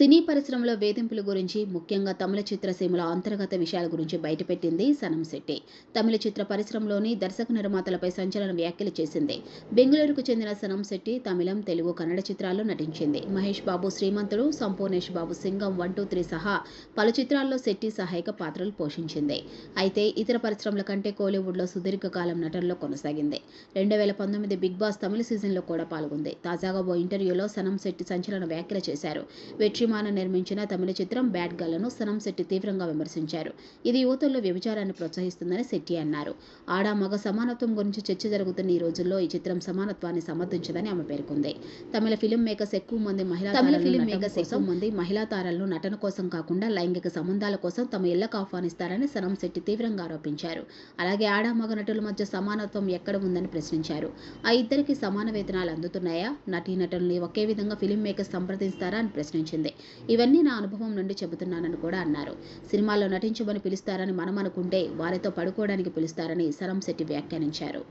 సినీ పరిశ్రమలో వేధింపుల గురించి ముఖ్యంగా తమిళ చిత్రసీమల అంతర్గత విషయాల గురించి బయటపెట్టింది సనం శెట్టి. తమిళ చిత్ర పరిశ్రమలోని దర్శక నిర్మాతలపై సంచలన వ్యాఖ్యలు చేసింది. బెంగళూరుకు చెందిన సనం శెట్టి తమిళం తెలుగు కన్నడ చిత్రాల్లో నటించింది. Mahesh Babu Srimanthudu Sampoornesh Babu Singam one two three సహా పలు చిత్రాల్లో శెట్టి సహాయక పాత్రలు పోషించింది. అయితే ఇతర పరిశ్రమల కంటే కోలీవుడ్లో సుదీర్ఘకాలం నటనలో కొనసాగింది. రెండు వేల పంతొమ్మిది బిగ్ బాస్ తమిళ సీజన్లో కూడా పాల్గొంది. తాజాగా ఓ ఇంటర్వ్యూలో సనం శెట్టి సంచలన వ్యాఖ్యలు చేశారు. వెట్రిమాన నిర్మించిన తమిళ చిత్రం బ్యాడ్ గర్లను సనం శెట్టి తీవ్రంగా విమర్శించారు. ఇది యువతల్లో వ్యభిచారాన్ని ప్రోత్సహిస్తుందని శెట్టి అన్నారు. ఆడ మగ సమానత్వం గురించి చర్చ జరుగుతున్న ఈ రోజుల్లో ఈ చిత్రం సమానత్వాన్ని సమర్థించదని ఆమె పేర్కొంది. తమిళ ఫిలిం మేకర్స్ ఎక్కువ మంది మహిళా తమిళ ఫిలిం మేకర్స్ ఎక్కువ మంది మహిళా తారలను నటన కోసం కాకుండా లైంగిక సంబంధాల కోసం తమ ఇళ్ళకు ఆహ్వానిస్తారని సనం శెట్టి తీవ్రంగా ఆరోపించారు. అలాగే ఆడ మగ నటుల మధ్య సమానత్వం ఎక్కడ ఉందని ప్రశ్నించారు. ఆ ఇద్దరికి సమాన వేతనాలు అందుతున్నాయా? నటీనటుల్ని ఒకే విధంగా ఫిలిం మేకర్స్ సంప్రదిస్తారా అని ప్రశ్నించింది. ఇవన్నీ నా అనుభవం నుండి చెబుతున్నానని కూడా అన్నారు. సినిమాల్లో నటించమని పిలుస్తారని మనం అనుకుంటే వారితో పడుకోవడానికి పిలుస్తారని సరం శెట్టి వ్యాఖ్యానించారు.